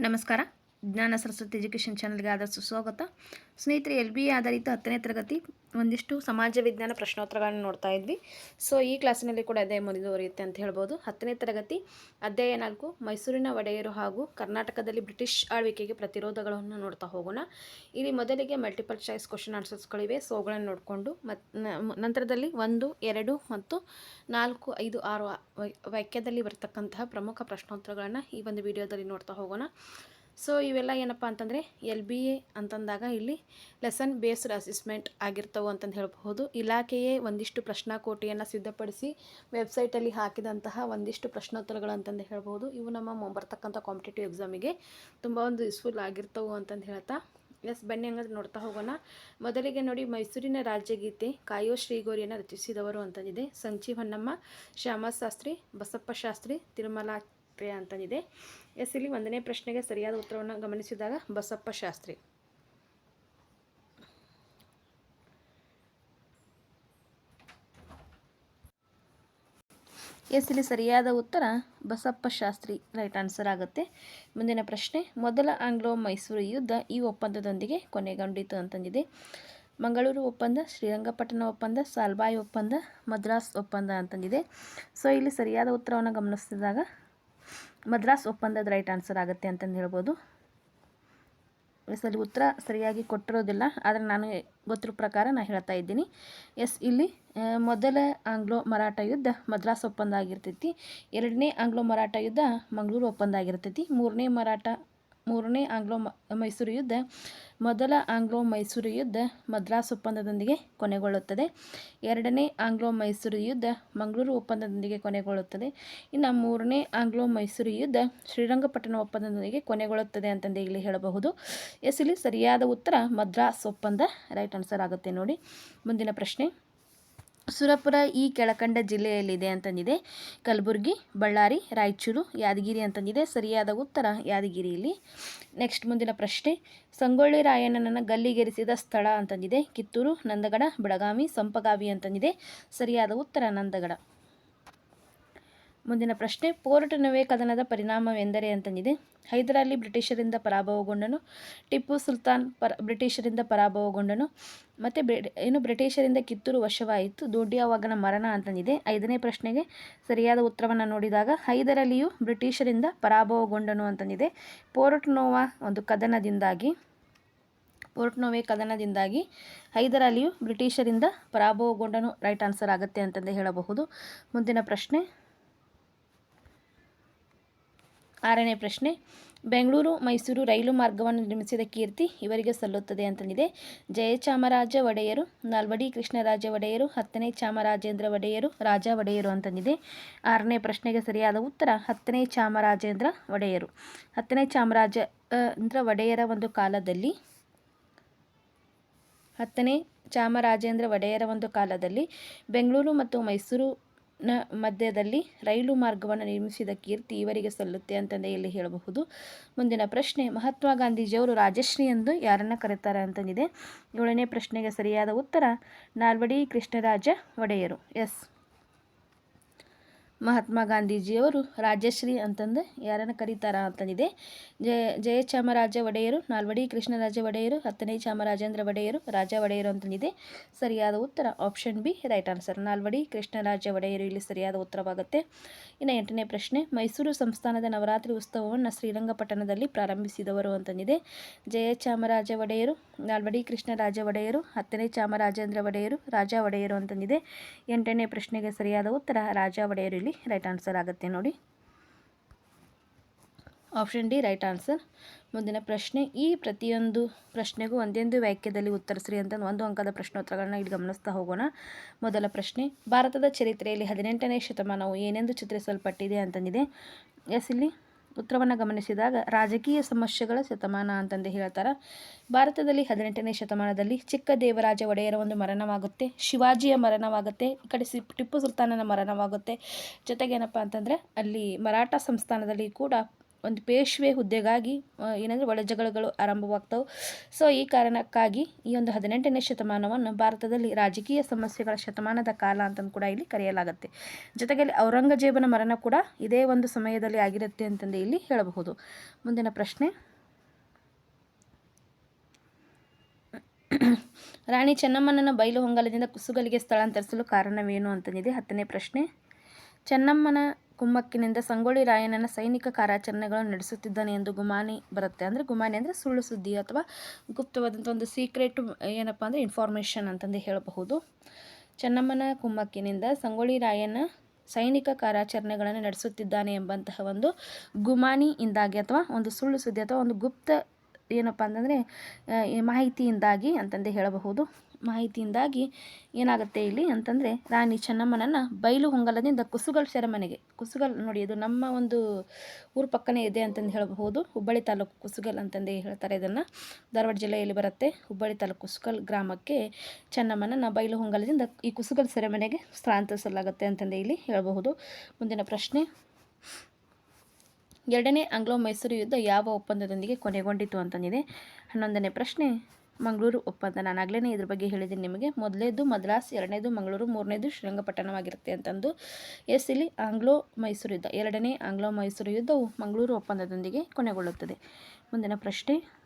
ನಮಸ್ಕಾರ. ಜ್ಞಾನ ಸರಸ್ವತಿ ಎಜುಕೇಷನ್ ಚಾನಲ್ಗೆ ಆದ ಸ್ವಾಗತ. ಸ್ನೇಹಿತರೆ, ಎಲ್ ಬಿ ಆಧಾರಿತ ಹತ್ತನೇ ತರಗತಿ ಒಂದಿಷ್ಟು ಸಮಾಜ ವಿಜ್ಞಾನ ಪ್ರಶ್ನೋತ್ತರಗಳನ್ನು ನೋಡ್ತಾ ಇದ್ವಿ. ಸೊ, ಈ ಕ್ಲಾಸಿನಲ್ಲಿ ಕೂಡ ಅದೇ ಮುಂದುವರಿಯುತ್ತೆ ಅಂತ ಹೇಳ್ಬೋದು. ಹತ್ತನೇ ತರಗತಿ, ಅಧ್ಯಾಯ ನಾಲ್ಕು, ಮೈಸೂರಿನ ಒಡೆಯರು ಹಾಗೂ ಕರ್ನಾಟಕದಲ್ಲಿ ಬ್ರಿಟಿಷ್ ಆಳ್ವಿಕೆಗೆ ಪ್ರತಿರೋಧಗಳನ್ನು ನೋಡ್ತಾ ಹೋಗೋಣ. ಇಲ್ಲಿ ಮೊದಲಿಗೆ ಮಲ್ಟಿಪಲ್ ಚಾಯ್ಸ್ ಕ್ವಶನ್ ಆನ್ಸರ್ಸ್ಗಳಿವೆ ಸೊ, ಅವುಗಳನ್ನು ನೋಡಿಕೊಂಡು ಮತ್ತು ನಂತರದಲ್ಲಿ ಒಂದು, ಎರಡು ಮತ್ತು ನಾಲ್ಕು, ಐದು, ಆರು ವಾಕ್ಯದಲ್ಲಿ ಬರ್ತಕ್ಕಂತಹ ಪ್ರಮುಖ ಪ್ರಶ್ನೋತ್ತರಗಳನ್ನು ಈ ಒಂದು ವಿಡಿಯೋದಲ್ಲಿ ನೋಡ್ತಾ ಹೋಗೋಣ. ಸೊ ಇವೆಲ್ಲ ಏನಪ್ಪ ಅಂತಂದರೆ ಎಲ್ ಬಿ ಎ ಅಂತಂದಾಗ ಇಲ್ಲಿ ಲೆಸನ್ ಬೇಸ್ಡ್ ಅಸೆಸ್ಮೆಂಟ್ ಆಗಿರ್ತವೆ ಅಂತಂದು ಹೇಳಬಹುದು. ಇಲಾಖೆಯೇ ಒಂದಿಷ್ಟು ಪ್ರಶ್ನಾಕೋಟಿಯನ್ನು ಸಿದ್ಧಪಡಿಸಿ ವೆಬ್ಸೈಟಲ್ಲಿ ಹಾಕಿದಂತಹ ಒಂದಿಷ್ಟು ಪ್ರಶ್ನೋತ್ತರಗಳು ಅಂತಂದು ಹೇಳ್ಬೋದು ಇವು ನಮ್ಮ ಬರ್ತಕ್ಕಂಥ ಕಾಂಪಿಟೇಟಿವ್ ಎಕ್ಸಾಮಿಗೆ ತುಂಬ ಒಂದು ಯೂಸ್ಫುಲ್ ಆಗಿರ್ತವೆ ಅಂತಂದು ಹೇಳ್ತಾ. ಎಸ್ ಬನ್ನಿ ಹಂಗಾದ್ರೆ ನೋಡ್ತಾ ಹೋಗೋಣ. ಮೊದಲಿಗೆ ನೋಡಿ ಮೈಸೂರಿನ ರಾಜ್ಯಗೀತೆ ಕಾಯೋ ಶ್ರೀಗೋರಿಯನ್ನು ರಚಿಸಿದವರು ಅಂತಂದಿದೆ. ಸಂಜೀವ್ ಹೊನ್ನಮ್ಮ ಶ್ಯಾಮಶಾಸ್ತ್ರಿ, ಬಸಪ್ಪ ಶಾಸ್ತ್ರಿ ತಿರುಮಲಾಪ್ರಿಯ ಅಂತಂದಿದೆ. ಎಸ್ ಇಲ್ಲಿ ಒಂದನೇ ಪ್ರಶ್ನೆಗೆ ಸರಿಯಾದ ಉತ್ತರವನ್ನು ಗಮನಿಸಿದಾಗ ಬಸಪ್ಪ ಶಾಸ್ತ್ರಿ. ಎಸ್ ಇಲ್ಲಿ ಸರಿಯಾದ ಉತ್ತರ ಬಸಪ್ಪ ಶಾಸ್ತ್ರಿ ರೈಟ್ ಆನ್ಸರ್ ಆಗುತ್ತೆ. ಮುಂದಿನ ಪ್ರಶ್ನೆ, ಮೊದಲ ಆಂಗ್ಲೋ ಮೈಸೂರು ಯುದ್ಧ ಈ ಒಪ್ಪಂದದೊಂದಿಗೆ ಕೊನೆಗೊಂಡಿತು ಅಂತಂದಿದೆ. ಮಂಗಳೂರು ಒಪ್ಪಂದ, ಶ್ರೀರಂಗಪಟ್ಟಣ ಒಪ್ಪಂದ, ಸಾಲ್ಬಾಯಿ ಒಪ್ಪಂದ, ಮದ್ರಾಸ್ ಒಪ್ಪಂದ ಅಂತಂದಿದೆ. ಸೊ, ಇಲ್ಲಿ ಸರಿಯಾದ ಉತ್ತರವನ್ನು ಗಮನಿಸಿದಾಗ ಮದ್ರಾಸ್ ಒಪ್ಪಂದದ ರೈಟ್ ಆನ್ಸರ್ ಆಗುತ್ತೆ ಅಂತಂದು ಹೇಳ್ಬೋದು. ಎಸ್, ಅಲ್ಲಿ ಉತ್ತರ ಸರಿಯಾಗಿ ಕೊಟ್ಟಿರೋದಿಲ್ಲ, ಆದರೆ ನಾನು ಗೊತ್ತಿರೋ ಪ್ರಕಾರ ನಾನು ಹೇಳ್ತಾ ಇದ್ದೀನಿ. ಎಸ್, ಇಲ್ಲಿ ಮೊದಲ ಆಂಗ್ಲೋ ಮರಾಠ ಯುದ್ಧ ಮದ್ರಾಸ್ ಒಪ್ಪಂದ ಆಗಿರ್ತೈತಿ, ಎರಡನೇ ಆಂಗ್ಲೋ ಮರಾಠ ಯುದ್ಧ ಮಂಗಳೂರು ಒಪ್ಪಂದ ಆಗಿರ್ತೈತಿ, ಮೂರನೇ ಮರಾಠ ಮೂರನೇ ಆಂಗ್ಲೋ ಮೈಸೂರು ಯುದ್ಧ ಮೊದಲ ಆಂಗ್ಲೋ ಮೈಸೂರು ಯುದ್ಧ ಮದ್ರಾಸ್ ಒಪ್ಪಂದದೊಂದಿಗೆ ಕೊನೆಗೊಳ್ಳುತ್ತದೆ. ಎರಡನೇ ಆಂಗ್ಲೋ ಮೈಸೂರು ಯುದ್ಧ ಮಂಗಳೂರು ಒಪ್ಪಂದದೊಂದಿಗೆ ಕೊನೆಗೊಳ್ಳುತ್ತದೆ. ಇನ್ನು ಮೂರನೇ ಆಂಗ್ಲೋ ಮೈಸೂರು ಯುದ್ಧ ಶ್ರೀರಂಗಪಟ್ಟಣ ಒಪ್ಪಂದದೊಂದಿಗೆ ಕೊನೆಗೊಳ್ಳುತ್ತದೆ ಅಂತಂದು ಇಲ್ಲಿ ಹೇಳಬಹುದು. ಎಸ್, ಇಲ್ಲಿ ಸರಿಯಾದ ಉತ್ತರ ಮದ್ರಾಸ್ ಒಪ್ಪಂದ. ರೈಟ್ ಆನ್ಸರ್ ಆಗುತ್ತೆ ನೋಡಿ. ಮುಂದಿನ ಪ್ರಶ್ನೆ. ಸುರಪುರ ಈ ಕೆಳಕಂಡ ಜಿಲ್ಲೆಯಲ್ಲಿದೆ ಅಂತಂದಿದೆ. ಕಲಬುರಗಿ, ಬಳ್ಳಾರಿ, ರಾಯಚೂರು, ಯಾದಗಿರಿ ಅಂತಂದಿದೆ. ಸರಿಯಾದ ಉತ್ತರ ಯಾದಗಿರಿಯಲ್ಲಿ. ನೆಕ್ಸ್ಟ್ ಮುಂದಿನ ಪ್ರಶ್ನೆ. ಸಂಗೊಳ್ಳಿ ರಾಯಣ್ಣನನ್ನು ಗಲ್ಲಿಗೇರಿಸಿದ ಸ್ಥಳ ಅಂತಂದಿದೆ. ಕಿತ್ತೂರು, ನಂದಗಡ, ಬೆಳಗಾವಿ, ಸಂಪಗಾವಿ ಅಂತಂದಿದೆ. ಸರಿಯಾದ ಉತ್ತರ ನಂದಗಡ. ಮುಂದಿನ ಪ್ರಶ್ನೆ ಪೋರ್ಟ್ ನವೆ ಕದನದ ಪರಿಣಾಮವೆಂದರೆ ಅಂತಂದಿದೆ ಹೈದರಾಲಿ ಬ್ರಿಟಿಷರಿಂದ ಪರಾಭವಗೊಂಡನು, ಟಿಪ್ಪು ಸುಲ್ತಾನ್ ಪರ, ಬ್ರಿಟಿಷರಿಂದ ಪರಾಭವಗೊಂಡನು, ಮತ್ತು ಏನು ಬ್ರಿಟಿಷರಿಂದ ಕಿತ್ತೂರು ವಶವಾಯಿತು, ದೊಡ್ಡಿಯಾವಾಗನ ಮರಣ ಅಂತಂದಿದೆ ಐದನೇ ಪ್ರಶ್ನೆಗೆ ಸರಿಯಾದ ಉತ್ತರವನ್ನು ನೋಡಿದಾಗ, ಹೈದರಾಲಿಯು ಬ್ರಿಟಿಷರಿಂದ ಪರಾಭವಗೊಂಡನು ಅಂತಂದಿದೆ. ಪೋರ್ಟ್ ನೋವಾ ಒಂದು ಕದನದಿಂದಾಗಿ ಪೋರ್ಟ್ ನೋವೆ ಕದನದಿಂದಾಗಿ ಹೈದರಾಲಿಯು ಬ್ರಿಟಿಷರಿಂದ ಪರಾಭವಗೊಂಡನು, ರೈಟ್ ಆನ್ಸರ್ ಆಗುತ್ತೆ ಅಂತಂದೇ ಹೇಳಬಹುದು. ಮುಂದಿನ ಪ್ರಶ್ನೆ ಆರನೇ ಪ್ರಶ್ನೆ, ಬೆಂಗಳೂರು ಮೈಸೂರು ರೈಲು ಮಾರ್ಗವನ್ನು ನಿರ್ಮಿಸಿದ ಕೀರ್ತಿ ಇವರಿಗೆ ಸಲ್ಲುತ್ತದೆ ಅಂತಂದಿದೆ. ಜಯಚಾಮರಾಜ ಒಡೆಯರು, ನಾಲ್ವಡಿ ಕೃಷ್ಣರಾಜ ಒಡೆಯರು, ಹತ್ತನೇ ಚಾಮರಾಜೇಂದ್ರ ಒಡೆಯರು, ರಾಜ ಒಡೆಯರು ಅಂತಂದಿದೆ. ಆರನೇ ಪ್ರಶ್ನೆಗೆ ಸರಿಯಾದ ಉತ್ತರ, ಹತ್ತನೇ ಚಾಮರಾಜೇಂದ್ರ ಒಡೆಯರು. ಹತ್ತನೇ ಚಾಮರಾಜ ಅಂದ್ರ ಒಡೆಯರ ಒಂದು ಕಾಲದಲ್ಲಿ, ಹತ್ತನೇ ಚಾಮರಾಜೇಂದ್ರ ಒಡೆಯರ ಒಂದು ಕಾಲದಲ್ಲಿ ಬೆಂಗಳೂರು ಮತ್ತು ಮೈಸೂರಿನ ಮಧ್ಯದಲ್ಲಿ ರೈಲು ಮಾರ್ಗವನ್ನು ನಿರ್ಮಿಸಿದ ಕೀರ್ತಿ ಇವರಿಗೆ ಸಲ್ಲುತ್ತೆ ಅಂತಂದೇ ಇಲ್ಲಿ ಹೇಳಬಹುದು. ಮುಂದಿನ ಪ್ರಶ್ನೆ, ಮಹಾತ್ಮ ಗಾಂಧೀಜಿಯವರು ರಾಜಶ್ರೀ ಎಂದು ಯಾರನ್ನು ಕರೀತಾರೆ ಅಂತಂದಿದೆ. ಏಳನೇ ಪ್ರಶ್ನೆಗೆ ಸರಿಯಾದ ಉತ್ತರ, ನಾಲ್ವಡಿ ಕೃಷ್ಣರಾಜ ಒಡೆಯರು. ಎಸ್. ಮಹಾತ್ಮ ಗಾಂಧೀಜಿಯವರು ರಾಜಶ್ರೀ ಅಂತಂದು ಯಾರನ್ನು ಕರೀತಾರ ಅಂತಂದಿದೆ. ಜಯ ಜಯಚಾಮರಾಜ ಒಡೆಯರು, ನಾಲ್ವಡಿ ಕೃಷ್ಣರಾಜ ಒಡೆಯರು, ಹತ್ತನೇ ಚಾಮರಾಜೇಂದ್ರ ಒಡೆಯರು, ರಾಜ ಒಡೆಯರು ಅಂತಂದಿದೆ. ಸರಿಯಾದ ಉತ್ತರ option B right answer Nalvadi Krishnaraja Wodeyar ಇಲ್ಲಿ ಸರಿಯಾದ ಉತ್ತರವಾಗುತ್ತೆ. ಇನ್ನು ಎಂಟನೇ ಪ್ರಶ್ನೆ, ಮೈಸೂರು ಸಂಸ್ಥಾನದ ನವರಾತ್ರಿ ಉತ್ಸವವನ್ನು ಶ್ರೀರಂಗಪಟ್ಟಣದಲ್ಲಿ ಪ್ರಾರಂಭಿಸಿದವರು ಅಂತಂದಿದೆ. ಜಯಚಾಮರಾಜ ಒಡೆಯರು, ನಾಲ್ವಡಿ ಕೃಷ್ಣರಾಜ ಒಡೆಯರು, ಹತ್ತನೇ ಚಾಮರಾಜೇಂದ್ರ ಒಡೆಯರು, ರಾಜ ಒಡೆಯರು ಅಂತಂದಿದೆ. ಎಂಟನೇ ಪ್ರಶ್ನೆಗೆ ಸರಿಯಾದ ಉತ್ತರ ರಾಜ ಒಡೆಯರು ಇಲ್ಲಿ ರೈಟ್ ಆನ್ಸರ್ ಆಗುತ್ತೆ ನೋಡಿ. ಆಪ್ಷನ್ ಡಿ ರೈಟ್ ಆನ್ಸರ್ ಮುಂದಿನ ಪ್ರಶ್ನೆ, ಈ ಪ್ರತಿಯೊಂದು ಪ್ರಶ್ನೆಗೂ ಒಂದೊಂದು ವಾಕ್ಯದಲ್ಲಿ ಉತ್ತರಿಸ್ರಿ ಅಂತ ಒಂದು ಅಂಕದ ಪ್ರಶ್ನೋತ್ತರಗಳನ್ನ ಇಲ್ಲಿ ಗಮನಿಸ್ತಾ ಹೋಗೋಣ. ಮೊದಲ ಪ್ರಶ್ನೆ, ಭಾರತದ ಚರಿತ್ರೆಯಲ್ಲಿ ಹದಿನೆಂಟನೇ ಶತಮಾನವು ಏನೆಂದು ಚಿತ್ರಿಸಲ್ಪಟ್ಟಿದೆ ಅಂತಂದಿದೆ. ಎಸ್ ಇಲ್ಲಿ? ಉತ್ತರವನ್ನು ಗಮನಿಸಿದಾಗ, ರಾಜಕೀಯ ಸಮಸ್ಯೆಗಳ ಶತಮಾನ ಅಂತಂದು ಹೇಳ್ತಾರೆ. ಭಾರತದಲ್ಲಿ ಹದಿನೆಂಟನೇ ಶತಮಾನದಲ್ಲಿ ಚಿಕ್ಕ ದೇವರಾಜ ಒಡೆಯರ ಒಂದು ಮರಣವಾಗುತ್ತೆ. ಶಿವಾಜಿಯ ಮರಣವಾಗುತ್ತೆ. ಈ ಕಡೆ ಸಿ, ಟಿಪ್ಪು ಸುಲ್ತಾನನ ಮರಣವಾಗುತ್ತೆ. ಜೊತೆಗೇನಪ್ಪ ಅಂತಂದರೆ, ಅಲ್ಲಿ ಮರಾಠ ಸಂಸ್ಥಾನದಲ್ಲಿ ಕೂಡ ಒಂದು ಪೇಶ್ವೆ ಹುದ್ದೆಗಾಗಿ ಏನಂದರೆ ಒಳ ಜಗಳಗಳು ಆರಂಭವಾಗ್ತವೆ. ಸೊ ಈ ಕಾರಣಕ್ಕಾಗಿ ಈ ಒಂದು ಹದಿನೆಂಟನೇ ಶತಮಾನವನ್ನು ಭಾರತದಲ್ಲಿ ರಾಜಕೀಯ ಸಮಸ್ಯೆಗಳ ಶತಮಾನದ ಕಾಲ ಅಂತಂದು ಕೂಡ ಇಲ್ಲಿ ಕರೆಯಲಾಗುತ್ತೆ. ಜೊತೆಗೆ ಔರಂಗಜೇಬನ ಮರಣ ಕೂಡ ಇದೇ ಒಂದು ಸಮಯದಲ್ಲಿ ಆಗಿರುತ್ತೆ ಅಂತಂದು ಇಲ್ಲಿ ಹೇಳಬಹುದು. ಮುಂದಿನ ಪ್ರಶ್ನೆ. ರಾಣಿ ಚೆನ್ನಮ್ಮನನ್ನು ಬಯಲು ಹೊಂಗಲದಿಂದ ಕುಸುಗಲಿಗೆ ಸ್ಥಳಾಂತರಿಸಲು ಕಾರಣವೇನು ಅಂತಂದಿದೆ ಹತ್ತನೇ ಪ್ರಶ್ನೆ. ಚೆನ್ನಮ್ಮನ ಕುಮ್ಮಕ್ಕಿನಿಂದ ಸಂಗೊಳ್ಳಿ ರಾಯಣ್ಣನ ಸೈನಿಕ ಕಾರ್ಯಾಚರಣೆಗಳನ್ನು ನಡೆಸುತ್ತಿದ್ದಾನೆ ಎಂದು ಗುಮಾನಿ ಬರುತ್ತೆ. ಅಂದರೆ ಗುಮಾನಿ ಅಂದರೆ ಸುಳ್ಳು ಸುದ್ದಿ ಅಥವಾ ಗುಪ್ತವಾದಂಥ ಒಂದು ಸೀಕ್ರೆಟ್ ಏನಪ್ಪ ಅಂದರೆ ಇನ್ಫಾರ್ಮೇಷನ್ ಅಂತಂದು ಹೇಳಬಹುದು. ಚೆನ್ನಮ್ಮನ ಕುಮ್ಮಕ್ಕಿನಿಂದ ಸಂಗೊಳ್ಳಿ ರಾಯಣ್ಣ ಸೈನಿಕ ಕಾರ್ಯಾಚರಣೆಗಳನ್ನು ನಡೆಸುತ್ತಿದ್ದಾನೆ ಎಂಬಂತಹ ಒಂದು ಗುಮಾನಿಯಿಂದಾಗಿ ಅಥವಾ ಒಂದು ಸುಳ್ಳು ಸುದ್ದಿ ಅಥವಾ ಒಂದು ಗುಪ್ತ ಏನಪ್ಪ ಅಂತಂದರೆ ಮಾಹಿತಿಯಿಂದಾಗಿ ಅಂತಂದು ಹೇಳಬಹುದು. ಮಾಹಿತಿಯಿಂದಾಗಿ ಏನಾಗುತ್ತೆ ಇಲ್ಲಿ ಅಂತಂದರೆ ರಾಣಿ ಚೆನ್ನಮ್ಮನನ್ನು ಬಯಲು ಹೊಂಗಲದಿಂದ ಕುಸುಗಲ್ ಸೆರೆಮನೆಗೆ ಕುಸುಗಲ್ ನೋಡಿ, ಇದು ನಮ್ಮ ಒಂದು ಊರ ಪಕ್ಕನೇ ಇದೆ ಅಂತಂದು ಹೇಳಬಹುದು. ಹುಬ್ಬಳ್ಳಿ ತಾಲೂಕು ಕುಸುಗಲ್ ಅಂತಂದು ಹೇಳ್ತಾರೆ ಇದನ್ನು. ಧಾರವಾಡ ಜಿಲ್ಲೆಯಲ್ಲಿ ಬರುತ್ತೆ ಹುಬ್ಬಳ್ಳಿ ತಾಲೂಕು ಕುಸುಗಲ್ ಗ್ರಾಮಕ್ಕೆ ಚೆನ್ನಮ್ಮನನ್ನು ಬಯಲು ಹೊಂಗಲದಿಂದ ಈ ಕುಸುಗಲ್ ಸೆರೆಮನೆಗೆ ಸ್ಥಳಾಂತರಿಸಲಾಗುತ್ತೆ ಅಂತಂದು ಇಲ್ಲಿ ಹೇಳಬಹುದು. ಮುಂದಿನ ಪ್ರಶ್ನೆ. ಎರಡನೇ ಆಂಗ್ಲೋ ಮೈಸೂರು ಯುದ್ಧ ಯಾವ ಒಪ್ಪಂದದೊಂದಿಗೆ ಕೊನೆಗೊಂಡಿತು ಅಂತಂದಿದೆ. ಹನ್ನೊಂದನೇ ಪ್ರಶ್ನೆ. ಮಂಗಳೂರು ಒಪ್ಪಂದ. ನಾನು ಆಗಲೇ ಇದ್ರ ಬಗ್ಗೆ ಹೇಳಿದ್ದೀನಿ ನಿಮಗೆ. ಮೊದಲೇದು ಮದ್ರಾಸ್, ಎರಡನೇದು ಮಂಗಳೂರು, ಮೂರನೇದು ಶ್ರೀರಂಗಪಟ್ಟಣವಾಗಿರುತ್ತೆ ಅಂತಂದು. ಎಸ್ ಇಲ್ಲಿ ಆಂಗ್ಲೋ ಮೈಸೂರು ಯುದ್ಧ. ಎರಡನೇ ಆಂಗ್ಲೋ ಮೈಸೂರು ಯುದ್ಧವು ಮಂಗಳೂರು ಒಪ್ಪಂದದೊಂದಿಗೆ ಕೊನೆಗೊಳ್ಳುತ್ತದೆ. ಮುಂದಿನ ಪ್ರಶ್ನೆ.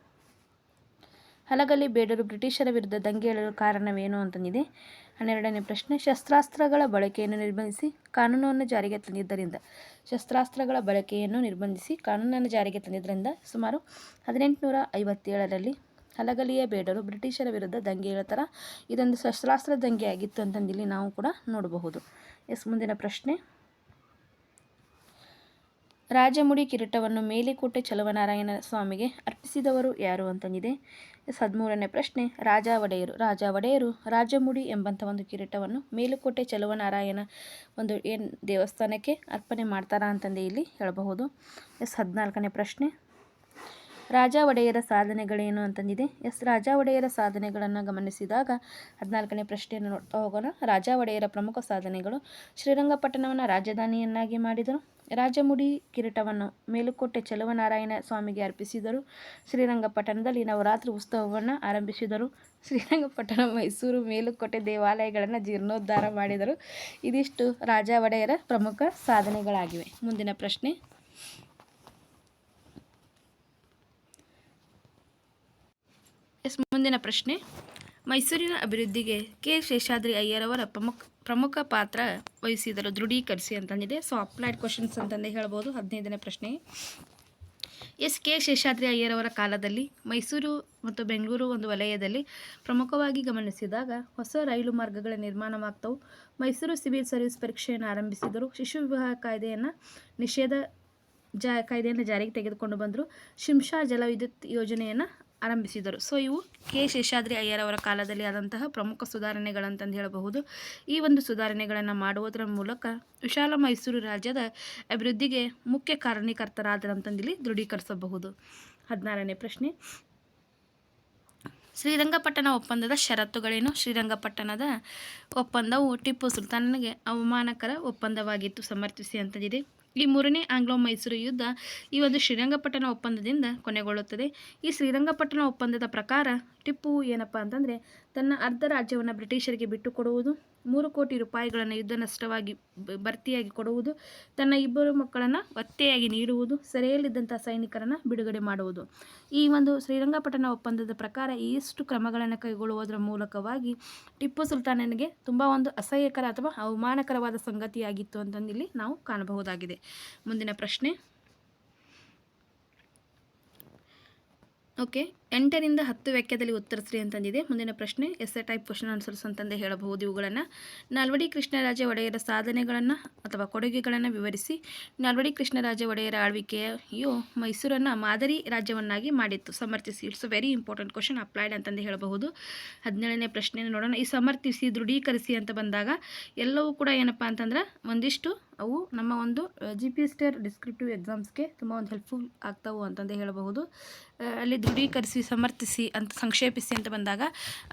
ಹಲಗಲಿ ಬೇಡರು ಬ್ರಿಟಿಷರ ವಿರುದ್ಧ ದಂಗೆ ಏಳಲು ಕಾರಣವೇನು ಅಂತಂದಿದೆ. ಹನ್ನೆರಡನೇ ಪ್ರಶ್ನೆ. ಶಸ್ತ್ರಾಸ್ತ್ರಗಳ ಬಳಕೆಯನ್ನು ನಿರ್ಬಂಧಿಸಿ ಕಾನೂನನ್ನು ಜಾರಿಗೆ ತಂದಿದ್ದರಿಂದ. ಶಸ್ತ್ರಾಸ್ತ್ರಗಳ ಬಳಕೆಯನ್ನು ನಿರ್ಬಂಧಿಸಿ ಕಾನೂನನ್ನು ಜಾರಿಗೆ ತಂದಿದ್ದರಿಂದ ಸುಮಾರು ಹದಿನೆಂಟುನೂರ ಐವತ್ತೇಳರಲ್ಲಿ ಹಲಗಲಿಯ ಬೇಡರು. ಬ್ರಿಟಿಷರ ವಿರುದ್ಧ ದಂಗೆ ಹೇಳ್ತಾರೆ. ಇದೊಂದು ಶಸ್ತ್ರಾಸ್ತ್ರ ದಂಗೆ ಆಗಿತ್ತು ಅಂತಂದಿಲ್ಲಿ ನಾವು ಕೂಡ ನೋಡಬಹುದು. ಎಸ್, ಮುಂದಿನ ಪ್ರಶ್ನೆ. ರಾಜಮುಡಿ ಕಿರೀಟವನ್ನು ಮೇಲಿಕೋಟೆ ಚಲುವನಾರಾಯಣ ಸ್ವಾಮಿಗೆ ಅರ್ಪಿಸಿದವರು ಯಾರು ಅಂತಂದಿದೆ. ಎಸ್, ಹದಿಮೂರನೇ ಪ್ರಶ್ನೆ. ರಾಜ ಒಡೆಯರು. ರಾಜ ಒಡೆಯರು ರಾಜಮುಡಿ ಎಂಬಂಥ ಒಂದು ಕಿರೀಟವನ್ನು ಮೇಲುಕೋಟೆ ಚಲುವನಾರಾಯಣ ಒಂದು ಏನು ದೇವಸ್ಥಾನಕ್ಕೆ ಅರ್ಪಣೆ ಮಾಡ್ತಾರಾ ಅಂತಂದೇ ಇಲ್ಲಿ ಹೇಳಬಹುದು. ಎಸ್, ಹದಿನಾಲ್ಕನೇ ಪ್ರಶ್ನೆ. ರಾಜ ಒಡೆಯರ ಸಾಧನೆಗಳೇನು ಅಂತಂದಿದೆ? ಎಸ್, ರಾಜ ಒಡೆಯರ ಸಾಧನೆಗಳನ್ನು ಗಮನಿಸಿದಾಗ ಹದಿನಾಲ್ಕನೇ ಪ್ರಶ್ನೆಯನ್ನು ನೋಡ್ತಾ ಹೋಗೋಣ. ರಾಜ ಒಡೆಯರ ಪ್ರಮುಖ ಸಾಧನೆಗಳು ಶ್ರೀರಂಗಪಟ್ಟಣವನ್ನು ರಾಜಧಾನಿಯನ್ನಾಗಿ ಮಾಡಿದರು. ರಾಜಮುಡಿ ಕಿರೀಟವನ್ನು ಮೇಲುಕೋಟೆ ಚಲುವನಾರಾಯಣ ಸ್ವಾಮಿಗೆ ಅರ್ಪಿಸಿದರು. ಶ್ರೀರಂಗಪಟ್ಟಣದಲ್ಲಿ ನವರಾತ್ರಿ ಉತ್ಸವವನ್ನು ಆರಂಭಿಸಿದರು. ಶ್ರೀರಂಗಪಟ್ಟಣ, ಮೈಸೂರು ಮೇಲುಕೋಟೆ ದೇವಾಲಯಗಳನ್ನು ಜೀರ್ಣೋದ್ಧಾರ ಮಾಡಿದರು. ಇದಿಷ್ಟು ರಾಜ ಒಡೆಯರ ಪ್ರಮುಖ ಸಾಧನೆಗಳಾಗಿವೆ. ಮುಂದಿನ ಪ್ರಶ್ನೆ ಎಸ್ ಮುಂದಿನ ಪ್ರಶ್ನೆ. ಮೈಸೂರಿನ ಅಭಿವೃದ್ಧಿಗೆ ಕೆ. ಶೇಷಾದ್ರಿ ಅಯ್ಯರವರ ಪ್ರಮುಖ ಪ್ರಮುಖ ಪಾತ್ರ ವಹಿಸಿದರು. ದೃಢೀಕರಿಸಿ ಅಂತಂದಿದೆ ಸೊ ಅಪ್ಲೈಡ್ ಕ್ವಶನ್ಸ್ ಅಂತಂದೇ ಹೇಳ್ಬೋದು. ಹದಿನೈದನೇ ಪ್ರಶ್ನೆ. ಎಸ್. ಕೆ. ಶೇಷಾದ್ರಿ ಅಯ್ಯರವರ ಕಾಲದಲ್ಲಿ ಮೈಸೂರು ಮತ್ತು ಬೆಂಗಳೂರು ಒಂದು ವಲಯದಲ್ಲಿ ಪ್ರಮುಖವಾಗಿ ಗಮನಿಸಿದಾಗ ಹೊಸ ರೈಲು ಮಾರ್ಗಗಳ ನಿರ್ಮಾಣವಾಗ್ತವು. ಮೈಸೂರು ಸಿವಿಲ್ ಸರ್ವಿಸ್ ಪರೀಕ್ಷೆಯನ್ನು ಆರಂಭಿಸಿದರು. ಶಿಶು ವಿವಾಹ ಕಾಯ್ದೆಯನ್ನು ನಿಷೇಧ ಜಾ, ಕಾಯ್ದೆಯನ್ನು ಜಾರಿಗೆ ತೆಗೆದುಕೊಂಡು ಬಂದರು. ಶಿಂಷಾ ಜಲವಿದ್ಯುತ್ ಯೋಜನೆಯನ್ನು ಆರಂಭಿಸಿದರು. ಸೊ ಇವು ಕೆ. ಶೇಷಾದ್ರಿ ಅಯ್ಯರವರ ಕಾಲದಲ್ಲಿ ಆದಂತಹ ಪ್ರಮುಖ ಸುಧಾರಣೆಗಳಂತಂದು ಹೇಳಬಹುದು. ಈ ಒಂದು ಸುಧಾರಣೆಗಳನ್ನು ಮಾಡುವುದರ ಮೂಲಕ ವಿಶಾಲ ಮೈಸೂರು ರಾಜ್ಯದ ಅಭಿವೃದ್ಧಿಗೆ ಮುಖ್ಯ ಕಾರಣೀಕರ್ತರಾದರಂತಂದಿಲ್ಲಿ ದೃಢೀಕರಿಸಬಹುದು. ಹದಿನಾರನೇ ಪ್ರಶ್ನೆ. ಶ್ರೀರಂಗಪಟ್ಟಣ ಒಪ್ಪಂದದ ಷರತ್ತುಗಳೇನು? ಶ್ರೀರಂಗಪಟ್ಟಣದ ಒಪ್ಪಂದವು ಟಿಪ್ಪು ಸುಲ್ತಾನನಿಗೆ ಅವಮಾನಕರ ಒಪ್ಪಂದವಾಗಿತ್ತು. ಸಮರ್ಥಿಸಿ ಅಂತಂದಿದೆ ಈ ಮೂರನೇ ಆಂಗ್ಲೋ ಮೈಸೂರು ಯುದ್ಧ ಈ ಒಂದು ಶ್ರೀರಂಗಪಟ್ಟಣ ಒಪ್ಪಂದದಿಂದ ಕೊನೆಗೊಳ್ಳುತ್ತದೆ. ಈ ಶ್ರೀರಂಗಪಟ್ಟಣ ಒಪ್ಪಂದದ ಪ್ರಕಾರ ಟಿಪ್ಪು ಏನಪ್ಪ ಅಂತಂದರೆ ತನ್ನ ಅರ್ಧ ರಾಜ್ಯವನ್ನು ಬ್ರಿಟಿಷರಿಗೆ ಬಿಟ್ಟುಕೊಡುವುದು ಮೂರು ಕೋಟಿ ರೂಪಾಯಿಗಳನ್ನು ಯುದ್ಧ ನಷ್ಟವಾಗಿ ಭರ್ತಿಯಾಗಿ ಕೊಡುವುದು, ತನ್ನ ಇಬ್ಬರು ಮಕ್ಕಳನ್ನು ಒತ್ತೆಯಾಗಿ ನೀಡುವುದು, ಸೆರೆಯಲ್ಲಿದ್ದಂಥ ಸೈನಿಕರನ್ನು ಬಿಡುಗಡೆ ಮಾಡುವುದು. ಈ ಒಂದು ಶ್ರೀರಂಗಪಟ್ಟಣ ಒಪ್ಪಂದದ ಪ್ರಕಾರ ಇಷ್ಟು ಕ್ರಮಗಳನ್ನು ಕೈಗೊಳ್ಳುವುದರ ಮೂಲಕವಾಗಿ ಟಿಪ್ಪು ಸುಲ್ತಾನನಿಗೆ ತುಂಬ ಒಂದು ಅಸಹ್ಯಕರ ಅಥವಾ ಅವಮಾನಕರವಾದ ಸಂಗತಿಯಾಗಿತ್ತು ಅಂತಂದಿಲ್ಲಿ ನಾವು ಕಾಣಬಹುದಾಗಿದೆ. ಮುಂದಿನ ಪ್ರಶ್ನೆ. ಓಕೆ. ಎಂಟರಿಂದ ಹತ್ತು ವ್ಯಾಖ್ಯದಲ್ಲಿ ಉತ್ತರಿಸ್ರಿ ಅಂತಂದಿದೆ. ಮುಂದಿನ ಪ್ರಶ್ನೆ, S A type question answers ಅಂತಂದು ಹೇಳಬಹುದು ಇವುಗಳನ್ನು. ನಾಲ್ವಡಿ ಕೃಷ್ಣರಾಜ ಒಡೆಯರ ಸಾಧನೆಗಳನ್ನು ಅಥವಾ ಕೊಡುಗೆಗಳನ್ನು ವಿವರಿಸಿ. ನಾಲ್ವಡಿ ಕೃಷ್ಣರಾಜ ಒಡೆಯರ ಆಳ್ವಿಕೆಯು ಮೈಸೂರನ್ನು ಮಾದರಿ ರಾಜ್ಯವನ್ನಾಗಿ ಮಾಡಿತ್ತು. ಸಮರ್ಥಿಸಿ it's very important question applied ಅಂತಂದು ಹೇಳಬಹುದು. ಹದಿನೇಳನೇ ಪ್ರಶ್ನೆ ನೋಡೋಣ. ಈ ಸಮರ್ಥಿಸಿ, ದೃಢೀಕರಿಸಿ ಅಂತ ಬಂದಾಗ ಎಲ್ಲವೂ ಕೂಡ ಏನಪ್ಪ ಅಂತಂದ್ರೆ ಒಂದಿಷ್ಟು ಅವು ನಮ್ಮ ಒಂದು G P S T R descriptive ಎಕ್ಸಾಮ್ಸ್ಗೆ ತುಂಬ ಒಂದು ಹೆಲ್ಪ್ಫುಲ್ ಆಗ್ತಾವು ಅಂತಂದು ಹೇಳಬಹುದು. ಅಲ್ಲಿ ದೃಢೀಕರಿಸಿ ಸಮರ್ಥಿಸಿ ಅಂತ ಸಂಕ್ಷೇಪಿಸಿ ಅಂತ ಬಂದಾಗ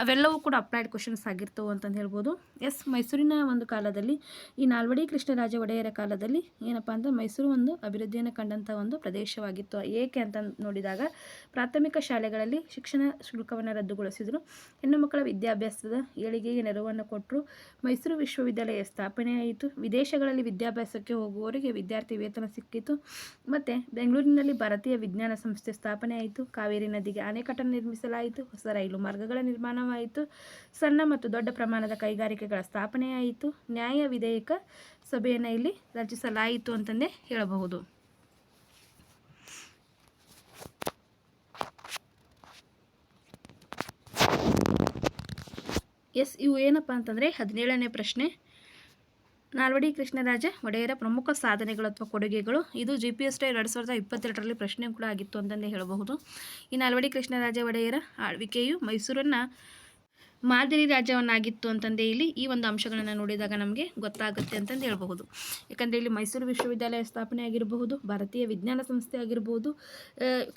ಅವೆಲ್ಲವೂ ಕೂಡ ಅಪ್ಲೈಡ್ ಕ್ವಶನ್ಸ್ ಆಗಿರ್ತವೆ ಅಂತಂದು ಹೇಳ್ಬೋದು. ಎಸ್ ಮೈಸೂರಿನ ಒಂದು ಕಾಲದಲ್ಲಿ, ಈ ನಾಲ್ವಡಿ ಕೃಷ್ಣರಾಜ ಒಡೆಯರ ಕಾಲದಲ್ಲಿ ಏನಪ್ಪ ಅಂದರೆ ಮೈಸೂರು ಒಂದು ಅಭಿವೃದ್ಧಿಯನ್ನು ಕಂಡಂಥ ಒಂದು ಪ್ರದೇಶವಾಗಿತ್ತು. ಏಕೆ ಅಂತ ನೋಡಿದಾಗ ಪ್ರಾಥಮಿಕ ಶಾಲೆಗಳಲ್ಲಿ ಶಿಕ್ಷಣ ಶುಲ್ಕವನ್ನು ರದ್ದುಗೊಳಿಸಿದರು. ಹೆಣ್ಣು ಮಕ್ಕಳ ವಿದ್ಯಾಭ್ಯಾಸದ ಏಳಿಗೆಗೆ ನೆರವನ್ನು ಕೊಟ್ಟರು ಮೈಸೂರು ವಿಶ್ವವಿದ್ಯಾಲಯ ಸ್ಥಾಪನೆ ಆಯಿತು ವಿದೇಶಗಳಲ್ಲಿ ವಿದ್ಯಾಭ್ಯಾಸಕ್ಕೆ ಹೋಗುವವರಿಗೆ ವಿದ್ಯಾರ್ಥಿ ವೇತನ ಸಿಕ್ಕಿತು. ಮತ್ತು ಬೆಂಗಳೂರಿನಲ್ಲಿ ಭಾರತೀಯ ವಿಜ್ಞಾನ ಸಂಸ್ಥೆ ಸ್ಥಾಪನೆ ಆಯಿತು ಕಾವೇರಿ ನದಿಗೆ ಅಣೆಕಟ್ಟನ್ನು ನಿರ್ಮಿಸಲಾಯಿತು, ಹೊಸ ರೈಲು ಮಾರ್ಗಗಳ ನಿರ್ಮಾಣವಾಯಿತು, ಸಣ್ಣ ಮತ್ತು ದೊಡ್ಡ ಪ್ರಮಾಣದ ಕೈಗಾರಿಕೆಗಳ ಸ್ಥಾಪನೆಯಾಯಿತು. ನ್ಯಾಯ ವಿಧೇಯಕ ಸಭೆಯನ್ನು ಇಲ್ಲಿ ರಚಿಸಲಾಯಿತು ಅಂತಂದೇ ಹೇಳಬಹುದು. ಎಸ್, ಇವು ಏನಪ್ಪ ಅಂತಂದರೆ ಹದಿನೇಳನೇ ಪ್ರಶ್ನೆ. ನಾಲ್ವಡಿ ಕೃಷ್ಣರಾಜ, ಒಡೆಯರ ಪ್ರಮುಖ ಸಾಧನೆಗಳು ಅಥವಾ ಕೊಡುಗೆಗಳು. ಇದು ಜಿ ಪಿ ಎಸ್ ಟಿ ಎರಡು ಸಾವಿರದ ಇಪ್ಪತ್ತೆರಡರಲ್ಲಿ ಪ್ರಶ್ನೆ ಕೂಡ ಆಗಿತ್ತು ಅಂತಂದೇ ಹೇಳಬಹುದು. ಈ ನಾಲ್ವಡಿ ಕೃಷ್ಣರಾಜ, ಒಡೆಯರ ಆಳ್ವಿಕೆಯು ಮೈಸೂರನ್ನು ಮಾದರಿ ರಾಜ್ಯವನ್ನಾಗಿತ್ತು ಅಂತಂದೇ ಇಲ್ಲಿ ಈ ಒಂದು ಅಂಶಗಳನ್ನು ನೋಡಿದಾಗ ನಮಗೆ ಗೊತ್ತಾಗುತ್ತೆ ಅಂತಂದು ಹೇಳಬಹುದು. ಯಾಕಂದರೆ ಇಲ್ಲಿ ಮೈಸೂರು ವಿಶ್ವವಿದ್ಯಾಲಯ ಸ್ಥಾಪನೆ ಆಗಿರಬಹುದು, ಭಾರತೀಯ ವಿಜ್ಞಾನ ಸಂಸ್ಥೆ ಆಗಿರ್ಬೋದು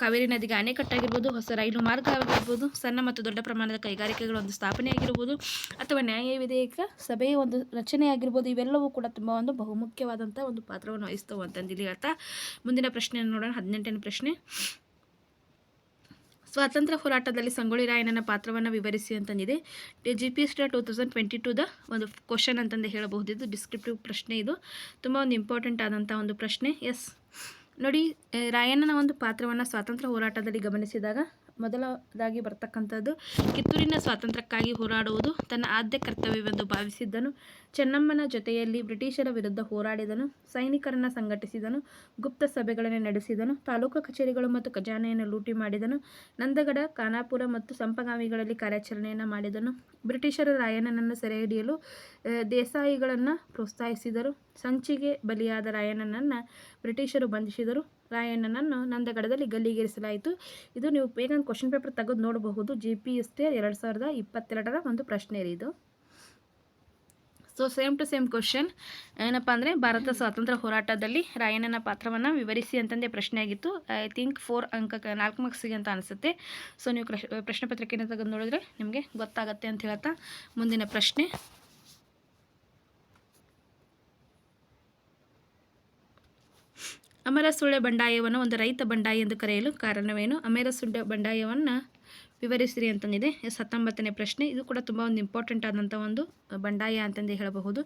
ಕಾವೇರಿ ನದಿಗೆ ಅಣೆಕಟ್ಟಾಗಿರ್ಬೋದು ಹೊಸ ರೈಲು ಮಾರ್ಗ ಆಗಿರ್ಬೋದು ಸಣ್ಣ ಮತ್ತು ದೊಡ್ಡ ಪ್ರಮಾಣದ ಕೈಗಾರಿಕೆಗಳ ಒಂದು ಸ್ಥಾಪನೆ ಆಗಿರ್ಬೋದು, ಅಥವಾ ನ್ಯಾಯ ವಿಧೇಯಕ ಸಭೆಯ ಒಂದು ರಚನೆ ಆಗಿರ್ಬೋದು, ಇವೆಲ್ಲವೂ ಕೂಡ ತುಂಬ ಒಂದು ಬಹುಮುಖ್ಯವಾದಂಥ ಒಂದು ಪಾತ್ರವನ್ನು ವಹಿಸ್ತವೆ ಅಂತಂದು ಇಲ್ಲಿ ಹೇಳ್ತಾ ಮುಂದಿನ ಪ್ರಶ್ನೆಯನ್ನು ನೋಡೋಣ. ಹದಿನೆಂಟನೇ ಪ್ರಶ್ನೆ. ಸ್ವಾತಂತ್ರ್ಯ ಹೋರಾಟದಲ್ಲಿ ಸಂಗೊಳ್ಳಿ ರಾಯಣ್ಣನ ಪಾತ್ರವನ್ನು ವಿವರಿಸಿ ಅಂತಂದಿದೆ. G P S two thousand twenty ಟೂದ ಒಂದು ಕ್ವಶನ್ ಅಂತಂದು ಹೇಳಬಹುದು ಇದು ಡಿಸ್ಕ್ರಿಪ್ಟಿವ್ ಪ್ರಶ್ನೆ ಇದು. ತುಂಬ ಒಂದು ಇಂಪಾರ್ಟೆಂಟ್ ಆದಂಥ ಒಂದು ಪ್ರಶ್ನೆ. ಎಸ್ ನೋಡಿ ರಾಯಣ್ಣನ ಒಂದು ಪಾತ್ರವನ್ನು ಸ್ವಾತಂತ್ರ್ಯ ಹೋರಾಟದಲ್ಲಿ ಗಮನಿಸಿದಾಗ ಮೊದಲದಾಗಿ ಬರ್ತಕ್ಕಂಥದ್ದು ಕಿತ್ತೂರಿನ ಸ್ವಾತಂತ್ರ್ಯಕ್ಕಾಗಿ ಹೋರಾಡುವುದು ತನ್ನ ಆದ್ಯ ಕರ್ತವ್ಯವೆಂದು ಭಾವಿಸಿದ್ದನು. ಚೆನ್ನಮ್ಮನ ಜೊತೆಯಲ್ಲಿ ಬ್ರಿಟಿಷರ ವಿರುದ್ಧ ಹೋರಾಡಿದನು, ಸೈನಿಕರನ್ನು ಸಂಘಟಿಸಿದನು, ಗುಪ್ತ ಸಭೆಗಳನ್ನು ನಡೆಸಿದನು, ತಾಲೂಕು ಕಚೇರಿಗಳು ಮತ್ತು ಖಜಾನೆಯನ್ನು ಲೂಟಿ ಮಾಡಿದನು, ನಂದಗಡ, ಖಾನಾಪುರ ಮತ್ತು ಸಂಪಗಾಮಿಗಳಲ್ಲಿ ಕಾರ್ಯಾಚರಣೆಯನ್ನು ಮಾಡಿದನು. ಬ್ರಿಟಿಷರು ರಾಯಣ್ಣನನ್ನು ಸೆರೆ ಹಿಡಿಯಲು ದೇಸಾಯಿಗಳನ್ನು ಪ್ರೋತ್ಸಾಹಿಸಿದರು. ಸಂಚಿಗೆ ಬಲಿಯಾದ ರಾಯಣ್ಣನನ್ನು ಬ್ರಿಟಿಷರು ಬಂಧಿಸಿದರು. ರಾಯಣ್ಣನನ್ನು ನಂದಗಡದಲ್ಲಿ ಗಲ್ಲಿಗೇರಿಸಲಾಯಿತು. ಇದು ನೀವು ಬೇಗ ಕ್ವಶನ್ ಪೇಪರ್ ತೆಗೆದು ನೋಡಬಹುದು. ಜಿ ಪಿ ಎಸ್ ಟಿ ಎರಡು ಸಾವಿರದ ಇಪ್ಪತ್ತೆರಡರ ಒಂದು ಪ್ರಶ್ನೆ ಇದು. So same to same question ಏನಪ್ಪ ಅಂದರೆ, ಭಾರತ ಸ್ವಾತಂತ್ರ್ಯ ಹೋರಾಟದಲ್ಲಿ ರಾಯಣ್ಣನ ಪಾತ್ರವನ್ನು ವಿವರಿಸಿ ಅಂತಂದೇ ಪ್ರಶ್ನೆ ಆಗಿತ್ತು. ಐ ಥಿಂಕ್ ಫೋರ್ ಅಂಕ, ನಾಲ್ಕು ಮಾರ್ಕ್ಸಿಗೆ ಅಂತ ಅನಿಸುತ್ತೆ. ಸೊ ನೀವು ಪ್ರಶ್ನೆ ಪತ್ರಿಕೆಯನ್ನು ತೆಗೆದು ನೋಡಿದ್ರೆ ನಿಮಗೆ ಗೊತ್ತಾಗತ್ತೆ ಅಂತ ಹೇಳ್ತಾ ಮುಂದಿನ ಪ್ರಶ್ನೆ. ಅಮರ ಸುಳ್ಳೆ ಬಂಡಾಯವನ್ನು ಒಂದು ರೈತ ಬಂಡಾಯ ಎಂದು ಕರೆಯಲು ಕಾರಣವೇನು? ಅಮರ ಸುಳ್ಳೆ ಬಂಡಾಯವನ್ನು ವಿವರಿಸಿರಿ ಅಂತಂದಿದೆ. ಎಸ್ ಹತ್ತೊಂಬತ್ತನೇ ಪ್ರಶ್ನೆ. ಇದು ಕೂಡ ತುಂಬ ಒಂದು ಇಂಪಾರ್ಟೆಂಟ್ ಆದಂಥ ಒಂದು ಬಂಡಾಯ ಅಂತಂದು ಹೇಳಬಹುದು.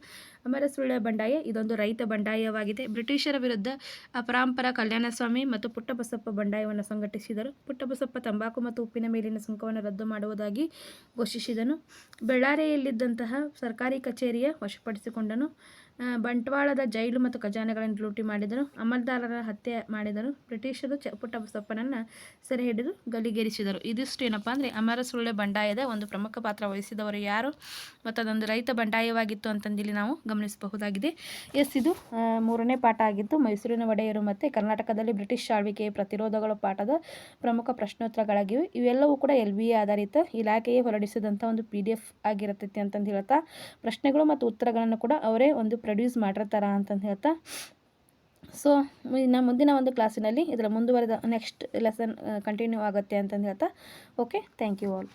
ಅಮರ ಸುಳ್ಳೆ ಬಂಡಾಯ ಇದೊಂದು ರೈತ ಬಂಡಾಯವಾಗಿದೆ. ಬ್ರಿಟಿಷರ ವಿರುದ್ಧ ಅಪರಾಂಪರ ಕಲ್ಯಾಣಸ್ವಾಮಿ ಮತ್ತು ಪುಟ್ಟಬಸಪ್ಪ ಬಂಡಾಯವನ್ನು ಸಂಘಟಿಸಿದರು. ಪುಟ್ಟಬಸಪ್ಪ ತಂಬಾಕು ಮತ್ತು ಉಪ್ಪಿನ ಮೇಲಿನ ಸುಂಕವನ್ನು ರದ್ದು ಮಾಡುವುದಾಗಿ ಘೋಷಿಸಿದನು. ಬಳ್ಳಾರಿಯಲ್ಲಿದ್ದಂತಹ ಸರ್ಕಾರಿ ಕಚೇರಿಯ ವಶಪಡಿಸಿಕೊಂಡನು. ಬಂಟ್ವಾಳದ ಜೈಲು ಮತ್ತು ಖಜಾನೆಗಳನ್ನು ಲೂಟಿ ಮಾಡಿದರು ಅಮಲ್ದಾರರ ಹತ್ಯೆ ಮಾಡಿದರು ಬ್ರಿಟಿಷರು ಪುಟ್ಟಬಸಪ್ಪನನ್ನು ಸೆರೆ ಹಿಡಿದು ಗಲಿಗೇರಿಸಿದರು. ಇದಿಷ್ಟು ಏನಪ್ಪ ಅಂದರೆ, ಅಮರ ಸುಳ್ಳೆ ಬಂಡಾಯದ ಒಂದು ಪ್ರಮುಖ ಪಾತ್ರ ವಹಿಸಿದವರು ಯಾರು ಮತ್ತು ಅದೊಂದು ರೈತ ಬಂಡಾಯವಾಗಿತ್ತು ಅಂತಂದಿಲ್ಲಿ ನಾವು ಗಮನಿಸಬಹುದಾಗಿದೆ. ಎಸ್, ಇದು ಮೂರನೇ ಪಾಠ ಆಗಿದ್ದು, ಮೈಸೂರಿನ ಒಡೆಯರು ಮತ್ತು ಕರ್ನಾಟಕದಲ್ಲಿ ಬ್ರಿಟಿಷ್ ಆಳ್ವಿಕೆಯ ಪ್ರತಿರೋಧಗಳು ಪಾಠದ ಪ್ರಮುಖ ಪ್ರಶ್ನೋತ್ತರಗಳಾಗಿವೆ. ಇವೆಲ್ಲವೂ ಕೂಡ ಎಲ್ ಬಿ ಎ ಆಧಾರಿತ ಇಲಾಖೆಯೇ ಹೊರಡಿಸಿದಂಥ ಒಂದು ಪಿ ಡಿ ಎಫ್ ಆಗಿರತೈತಿ ಅಂತಂದು ಹೇಳ್ತಾ, ಪ್ರಶ್ನೆಗಳು ಮತ್ತು ಉತ್ತರಗಳನ್ನು ಕೂಡ ಅವರೇ ಒಂದು ಪ್ರೊಡ್ಯೂಸ್ ಮಾಡಿರ್ತಾರ ಅಂತಂದು ಹೇಳ್ತಾ. ಸೊ ಇನ್ನು ಮುಂದಿನ ಒಂದು ಕ್ಲಾಸಿನಲ್ಲಿ ಇದರ ಮುಂದುವರೆದ ನೆಕ್ಸ್ಟ್ ಲೆಸನ್ ಕಂಟಿನ್ಯೂ ಆಗುತ್ತೆ ಅಂತಂದು ಹೇಳ್ತಾ. Okay thank you all